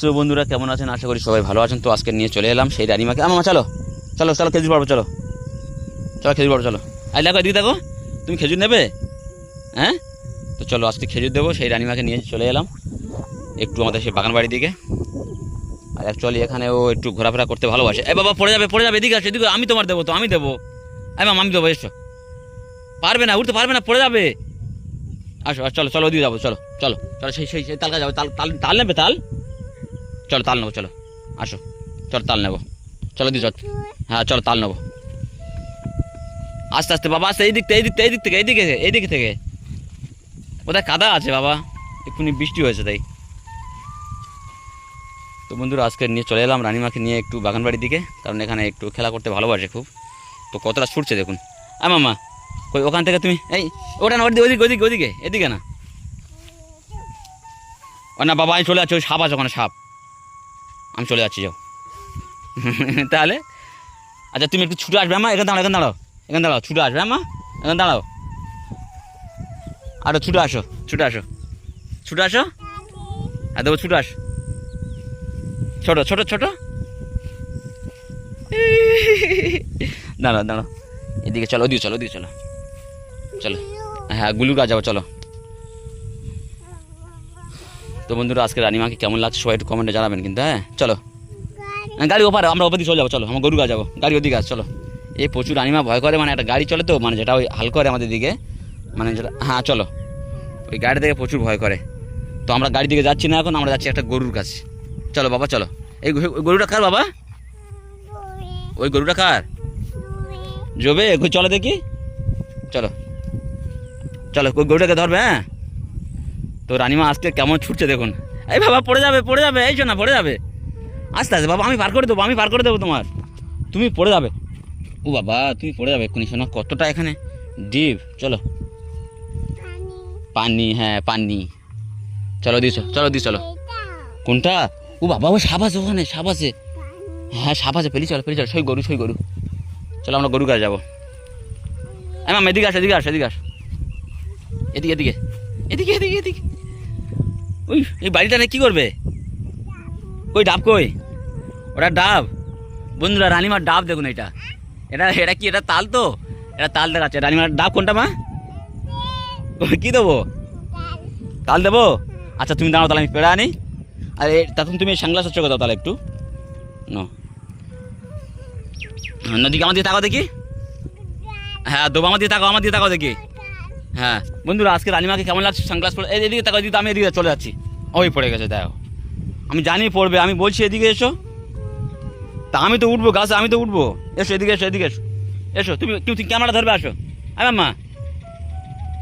So বন্ধুরা, কেমন আছেন? আশা করি সবাই ভালো আছেন। তো আজকে নিয়ে চলে এলাম সেই রানিমাকে। আমা চলো। চলো চলো, খেজুর পাড়বো, চলো। চলো, খেজুর পাড়বো, চলো। আই দেখো, এদিকে দেখো। তুমি খেজুর নেবে? হ্যাঁ? তো চলো, আজকে খেজুর দেবো। সেই রানিমাকে নিয়ে চলে এলাম। একটু আমাদের সেই বাগান বাড়ির দিকে। আর অ্যাকচুয়ালি এখানে ও একটু ঘোরাফেরা করতে ভালোবাসে। এ, বাবা, পড়ে যাবে পড়ে যাবে, এদিকে আসো, এদিকে আমি তোমার দেবো তো, আমি দেবো। এই মাম, আমি দেবো, এসো। পারবে না, উঠতে পারবে না, পড়ে যাবে। আসো চলো চলো, ওদিকে যাব, চলো চলো। চলো, সেই সেই সেই তালকা যাব, তাল তাল তাল নেবে, তাল? চলো তাল নেব, চলো। আসো। চলো তাল নেব। চলো দি হ্যাঁ চলো তাল নেব। আস্তে আস্তে, বাবা, আস্তে, এই দিক থেকে, এই দিক এই দিক থেকে এইদিকে এই দিক থেকে। কোথায় কাদা আছে, বাবা? এক্ষুনি বৃষ্টি হয়েছে তাই। তো বন্ধুরা, আজকে নিয়ে চলে এলাম রানিমাকে নিয়ে একটু বাগানবাড়ির দিকে, কারণ এখানে একটু খেলা করতে ভালোবাসে খুব। তো কতটা ছুটছে দেখুন। আ মামা কই, ওখান থেকে তুমি, এই, ওটা না, ওদিকে ওদিকে ওদিকে ওদিকে, এদিকে না। ও না, বাবা আমি চলে যাচ্ছি, ওই সাপ আছে ওখানে, সাপ। আমি চলে যাচ্ছি, যাও। তাহলে? আচ্ছা তুমি একটু ছুটে আসবে আমা এখানে দাঁড়াও এখানে দাঁড়াও। এখানে দাঁড়াও, ছুটে আসবে আমা এখানে দাঁড়াও। আরও, ছুটে আসো ছুটে আসো। ছুটে আসো? আর দেবো, ছুটে আসো। ছোট ছোট ছোট। দাঁড়াও দাঁড়াও। এদিকে চলো, ওদিকে চলো ওদিকে চলো। চলো। হ্যাঁ গুলুরা যাব, চলো। তো বন্ধুরা আজকে রানিমাকে কেমন লাগছে সবাই একটু কমেন্টে জানাবেন কিন্তু হ্যাঁ? চলো। গাড়ি ওপারে আমরা ওপর দিকে চলে যাব চলো আমার গরুগা যাব গাড়ি ওদিকে আছে চলো। এই প্রচুর রানিমা ভয় করে মানে একটা গাড়ি চলে তো মানে যেটা ওই হাল করে আমাদের দিকে মানে যেটা হ্যাঁ চলো। ওই গাড়ি থেকে প্রচুর ভয় করে। তো আমরা গাড়ি দিকে যাচ্ছি না এখন আমরা যাচ্ছি একটা গরুর কাছে। চলো বাবা চলো। এই গরুটা কার বাবা? ওই গরুটা কার? জবে। চলো দেখি। চলো। চলো ওই গরুটাকে ধরবে হ্যাঁ? তো রানিমা আজকে কেমন ছুটছে দেখুন। এই বাবা, পড়ে যাবে পড়ে যাবে, এই না পড়ে যাবে। আস্তে আস্তে, বাবা, আমি পার করে দেবো, আমি পার করে দেবো তোমার। তুমি পড়ে যাবে। ও বাবা, তুমি পড়ে যাবে এক্ষুনি, শোনো, কতটা এখানে ডিপ। চলো। পানি হ্যাঁ পানি। চলো, দিস চলো দিস, চলো। কোনটা? ও বাবা, ও সাপ আছে ওখানে, সাপ আছে। হ্যাঁ সাপ আছে, পেলি, চলো পেলি, চলো। সই গরু সই গরু। চলো, আমরা গরু কাছে যাব। এদিকে আস এদিকে আস এদিকে আস। এদিকে এদিকে। এদিকে এদিকে এদিকে। ওই, এই বাড়িটা নিয়ে কী করবে? কই ডাব কই? ওটা ডাব। বন্ধুরা, রানিমার ডাব দেখুন এটা। এটা এটা কি, এটা তাল তো? এটা তাল দেখাচ্ছে। রানিমার ডাব কোনটা মা? ওই কি দেবো? তাল দেবো? আচ্ছা তুমি দাঁড়াও তাহলে, আমি পেড়া আনি। আর তখন তুমি সাংলাস চোখে দাও তাহলে একটু? নদীকে আমার দিয়ে তাকাও দেখি। হ্যাঁ দেবো আমার দিয়ে তাকাও, আমার দিয়ে তাকাও দেখি। হ্যাঁ। বন্ধুরা, আজকে রানিমাকে কেমন লাগছে? সানগ্লাস পরে এদিকে তাকাও দিতে আমি এদিকে চলে যাচ্ছি। ওই পড়ে গেছে, দেখো। আমি জানি পড়বে, আমি বলছি এদিকে এসো। তা আমি তো উঠবো, গাছে আমি তো উঠবো। এসো, এদিকে এসো এদিকে এসো। এসো, তুমি তুমি তুমি ক্যামেরা ধরবে, আসো। আরে মা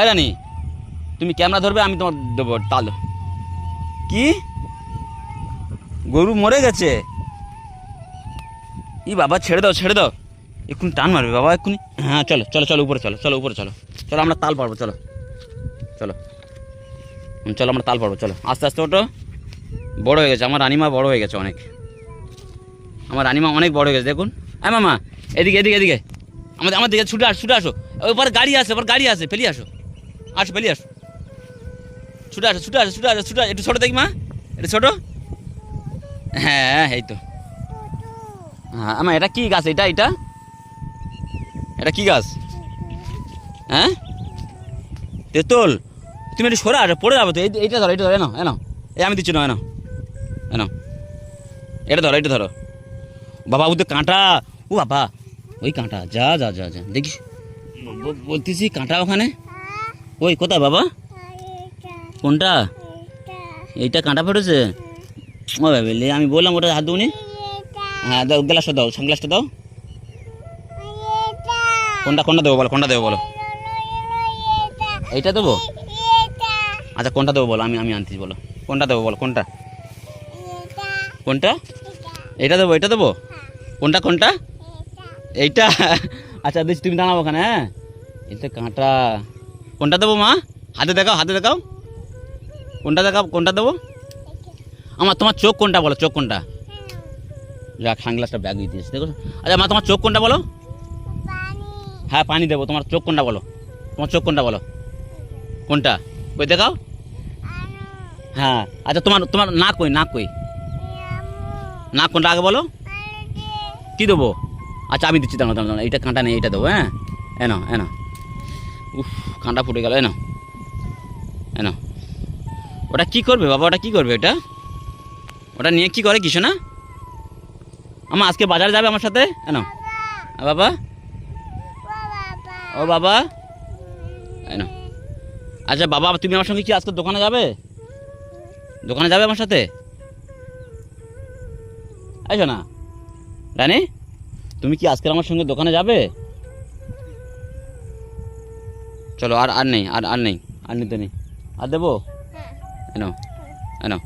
এই রানি। তুমি ক্যামেরা ধরবে, আমি তোমার দেবো, তাল। কি? গরু মরে গেছে? ই বাবা, ছেড়ে দাও ছেড়ে দাও। এক্ষুনি টান মারবে বাবা, এক্ষুনি। হ্যাঁ চলো চলো চলো, উপরে চলো চলো, উপরে চলো। চলো, আমরা তাল পারব চলো। চলো। চলো, আমরা তাল পারব চলো। আস্তে আস্তে ওটো বড় হয়ে গেছে। আমার রানিমা বড় হয়ে গেছে অনেক। আমার রানিমা অনেক বড় হয়ে গেছে, দেখুন। হ্যাঁ মামা, এদিকে এদিকে এদিকে। আমাদের আমার দিকে ছুটে আস, ছুটে আসো। ওপর গাড়ি আছে, ওপর গাড়ি আছে ফেলি আসো। আসো ফেলি আসো। ছুটে আসো ছুটে আসো ছুটে আসো, ছুটে একটু ছোটো দেখি, মা। এটা ছোটো। হ্যাঁ এই তো। হ্যাঁ আমার এটা কী গাছ? এটা এটা? এটা কী গাছ? হ্যাঁ? তেতল, তুমি একটু সরে আসো পড়ে যাব তো। এই- এইটা ধরো এটা ধরো এনো এনো এই আমি দিচ্ছি না এনো এনো এটা ধরো এটা ধরো। বাবা, ও কাঁটা। ও বাবা, ওই কাঁটা, যা যা যা যা। দেখিস? বলতেছি কাঁটা ওখানে? ওই, কোথায় বাবা? কোনটা? এইটা কাঁটা ফেটেছে ও বাবা আমি বললাম ওটা হাত দেবনি হ্যাঁ দাও গ্লাসটা দাও সানগ্লাসটা দাও। কোনটা কোনটা দেবো বলো, কোনটা দেবো বলো? এইটা দেবো? আচ্ছা কোনটা দেবো বলো? আমি আমি আনতেছি বলো। কোনটা দেবো বলো? কোনটা? কোনটা? এইটা দেবো এটা দেবো? কোনটা কোনটা? এইটা? আচ্ছা বেশ তুমি দাঁড়াবো ওখানে হ্যাঁ? এটা কাঁটা। কোনটা দেবো মা? হাতে দেখাও হাতে দেখাও। কোনটা দেখাও কোনটা দেবো? আমার তোমার চোখ কোনটা বলো? চোখ কোনটা? যাক সানগ্লাসটা ব্যাগ দিয়ে দিয়েছি দেখো আচ্ছা মা তোমার চোখ কোনটা বলো? হ্যাঁ পানি দেবো। তোমার চোখ কোনটা বলো? তোমার চোখ কোনটা বলো? কোনটা? কই দেখাও। হ্যাঁ আচ্ছা তোমার তোমার না কই না কই? না কোনটা আগে বলো। কি দেবো? আচ্ছা আমি দিচ্ছি দাঁড়ানো দাঁড়ানো এইটা কাঁটা নেই এইটা দেবো হ্যাঁ? এনো এনো উফ কাঁটা ফুটে গেল এনো এনো ওটা কি করবে বাবা? ওটা কি করবে এটা ওটা নিয়ে কি করে কিছু না আমার আজকে বাজারে যাবে আমার সাথে? এনো বাবা। ও বাবা। এনো আচ্ছা বাবা তুমি আমার সঙ্গে কি আজকে দোকানে যাবে? দোকানে যাবে আমার সাথে? আইসো না রানী তুমি কি আজকে আমার সঙ্গে দোকানে যাবে? চলো আর আর নেই আর আর নেই আর নিতে নেই। আর দেবো? এনো এনো।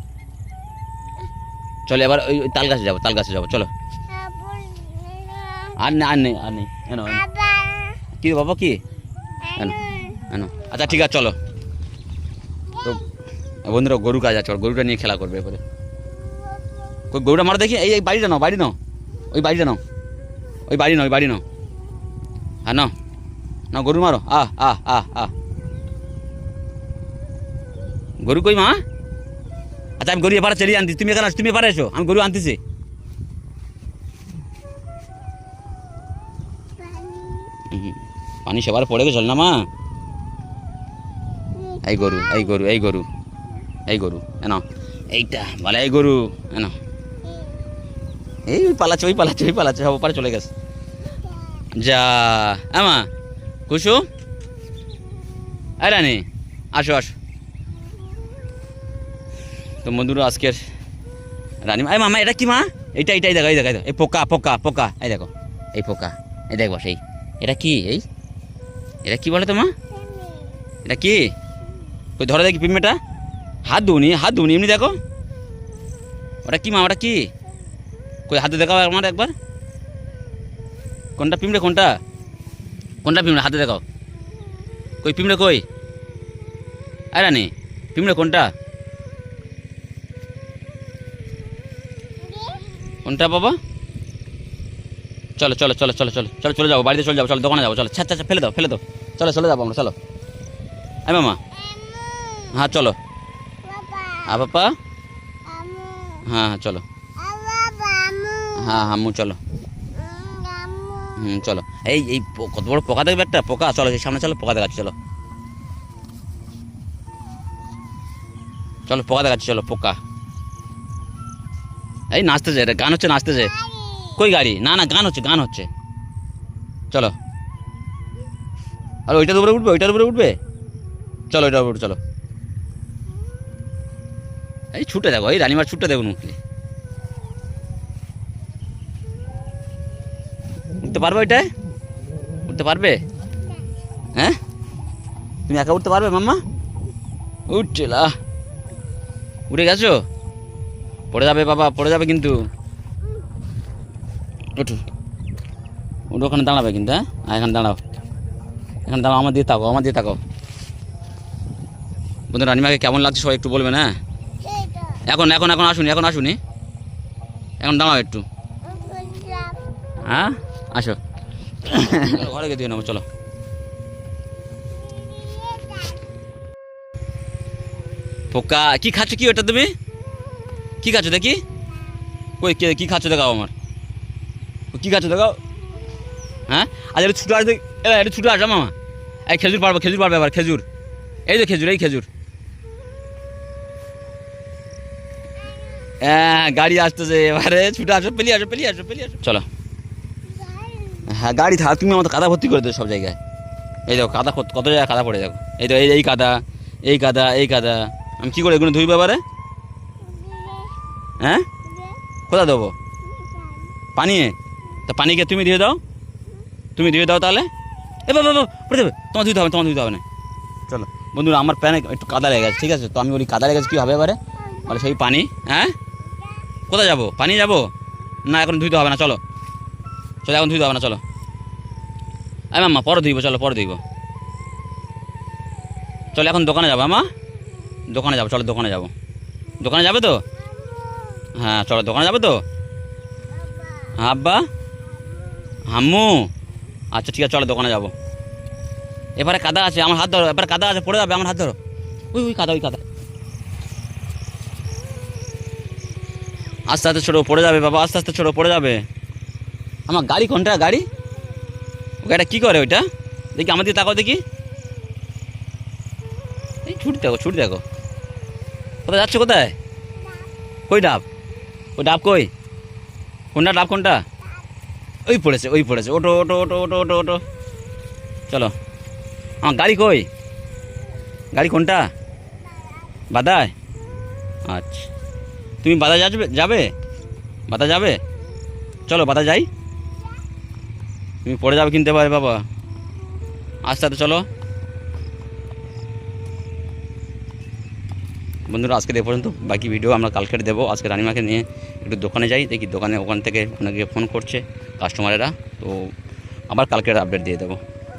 চলো এবার ওই তাল গাছে যাব তাল গাছে যাব চলো। আর নেই আর নেই আর নেই এনো। কি বাবা কি? এনো এনো। আচ্ছা ঠিক আছে চলো। তো বন্ধুরা গরু কাজ আছে গরুটা নিয়ে খেলা করবে এবারে কই গরুটা মারো দেখি এই এই বাড়িটা নাও বাড়ি নাও ওই বাড়িটা নাও ওই বাড়ি নাও ওই বাড়ি নাও। হ্যাঁ নাও না গরু মারো আহ আহ আহ আহ। গরু কই মা? আচ্ছা আমি গরু এপারে চলিয়ে আনছি তুমি এখানে তুমি এপারে এসো আমি গরু আনতেছি। পানি। সেবার পড়ে গেছিল না মা। এই গরু এই গরু এই গরু এই গরু, এন। এইটা, বলে এই গরু, এন। এই পালাচ্ছে, ওই পালাচ্ছে ওই পালাচ্ছে, সব ওপারে চলে গেছে। যা আমা কুসু। রানি, আসো আসো। তো বন্ধুরা, আজকের রানী, এই মামা, এটা কি মা? এইটা এইটাই দেখো, এই দেখো, এই পোকা পোকা পোকা, এই দেখো। এই পোকা, এই দেখো সেই এটা কি, এই? এটা কি বলে তো মা? এটা কি? কই, ধরে দেখি পিমেটা হাত ধুনি হাত ধুনি এমনি দেখো। ওটা কি মা, ওটা কি? কই, হাতে দেখাও আমার একবার। কোনটা পিমড়ে কোনটা? কোনটা পিমড়ে হাতে দেখাও। কই পিমড়ে কই? আরে নি পিমড়ে কোনটা? কোনটা বাবা? চলো চলো চলো চলো চলো চলো, চলে যাব, বাড়িতে চলে যাব, চলো, দোকানে যাব, চলো আচ্ছা আচ্ছা ফেলে দাও ফেলে দাও। চলো, চলে যাব আমরা, চলো। আই মামা। হ্যাঁ চলো। হ্যাঁ পাপা হ্যাঁ হ্যাঁ চলো। হ্যাঁ হাম্মু চলো। হুম চলো। এই এই কত বড় পোকা দেখবে একটা পোকা চলো সেই সামনে চলো পোকা দেখাচ্ছি চলো। চলো পোকা দেখাচ্ছি চলো পোকা। এই নাচতেছে এটা গান হচ্ছে নাচতেছে। কই গাড়ি? না না গান হচ্ছে গান হচ্ছে। চলো। আর ওইটার উপরে উঠবে ওইটার উপরে উঠবে? চলো ওইটার উপরে চলো। এই ছুটে দেখো, এই রানিমার ছুটে দেখুন উঠলে। উঠতে পারবে ওইটায় উঠতে পারবে? হ্যাঁ? তুমি একা উঠতে পারবে মাম্মা? উঠছিলা। উঠে গেছো? পড়ে যাবে বাবা, পড়ে যাবে কিন্তু। উঠু উঠো ওখানে দাঁড়াবে কিন্তু হ্যাঁ? এখানে দাঁড়াও। এখানে দাঁড়াও, আমার দিয়ে থাকো আমার দিয়ে থাকো বন্ধু, রানিমাকে কেমন লাগছে সবাই একটু বলবেন হ্যাঁ? এখন এখন এখন আসুনি এখন আসুনি এখন দাঁড়াও একটু। হ্যাঁ? আসো। ঘরে গিয়ে দিয়ে নেব চলো। পোকা কি খাচ্ছ কি ওটা তুমি? কি খাচ্ছ দেখি? কই, কে, কি খাচ্ছ দেখাও আমার। কি খাচ্ছ দেখাও? হ্যাঁ? আচ্ছা একটু ছুটো আসবে একটু ছুটো আসো মামা। এই খেজুর পারব খেজুর পারবে আবার খেজুর। এই যে খেজুর, এই খেজুর। হ্যাঁ গাড়ি আসতেছে এবারে। ছুটে আসো, পেলিয়ে আসো পেলিয়ে আসো পেলিয়ে আসো। চলো। হ্যাঁ গাড়ি থাক, তুমি আমাদের কাদা ভর্তি করে দেবে সব জায়গায়। এই দেখো, কাদা কত জায়গায় কাদা পড়ে দেখো। এই তো এই কাদা এই কাদা এই কাদা। আমি কী করে এগুলো ধুইবো এবারে হ্যাঁ? কোথা দেবো? পানি তা পানিকে তুমি দিয়ে দাও? তুমি দিয়ে দাও তাহলে। এ বাবা পড়ে যাবে। তোমার ধুইতে হবে, তোমার ধুইতে হবে না। চলো। বন্ধুরা, আমার প্যানে একটু কাদা লেগে গেছে, ঠিক আছে? তো আমি বলি, কাদা লেগে গেছে, কী হবে এবারে? বলে সেই পানি হ্যাঁ? কোথায় যাব? পানি যাব? না, এখন ধুইতে হবে না, চলো। চলো, এখন ধুইতে হবে না, চলো। আমি মাম্মা, পরে ধুইব, চলো, পরে ধুইব। চলো, এখন দোকানে যাব আমা দোকানে যাব, চলো, দোকানে যাব। দোকানে যাবে তো? হ্যাঁ চলো, দোকানে যাবে তো? আব্বা। হাম্মু আচ্ছা ঠিক আছে, চলো, দোকানে যাব। এবারে কাদা আছে, আমার হাত ধরো এবারে কাদা আছে, পড়ে যাবে, আমার হাত ধরো। ওই ওই, কাদা ওই কাদা। আস্তে আস্তে ছোটো পড়ে যাবে বাবা, আস্তে আস্তে ছোটো পড়ে যাবে। আমার গাড়ি কোনটা? গাড়ি? ও গাড়িটা কী করে ওইটা? দেখি, আমার দিকে তাকাও দেখি। এই ছুটি দেখো ছুটি দেখো। কোথায় যাচ্ছ কোথায়? কই ডাব? ওই ডাব কই? কোনটা, ডাব কোনটা? ওই পড়েছে ওই পড়েছে। ওটো ওটো ওটো ওটো ওটো ওটো। চলো। আমার গাড়ি কই? গাড়ি কোনটা? বাদায়? আচ্ছা। তুমি বাদা যাবে যাবে? বাদা যাবে? চলো বাদা যাই। তুমি পড়ে যাবে কিনতে পারে, বাবা। আস্তে আস্তে চলো। বন্ধুরা আজকে এ পর্যন্ত বাকি ভিডিও আমরা কালকের দেবো। আজকে রানিমাকে নিয়ে একটু দোকানে যাই। দেখি দোকানে, ওখান থেকে অনেকে ফোন করছে কাস্টমারেরা তো আবার কালকের আপডেট দিয়ে দেবো।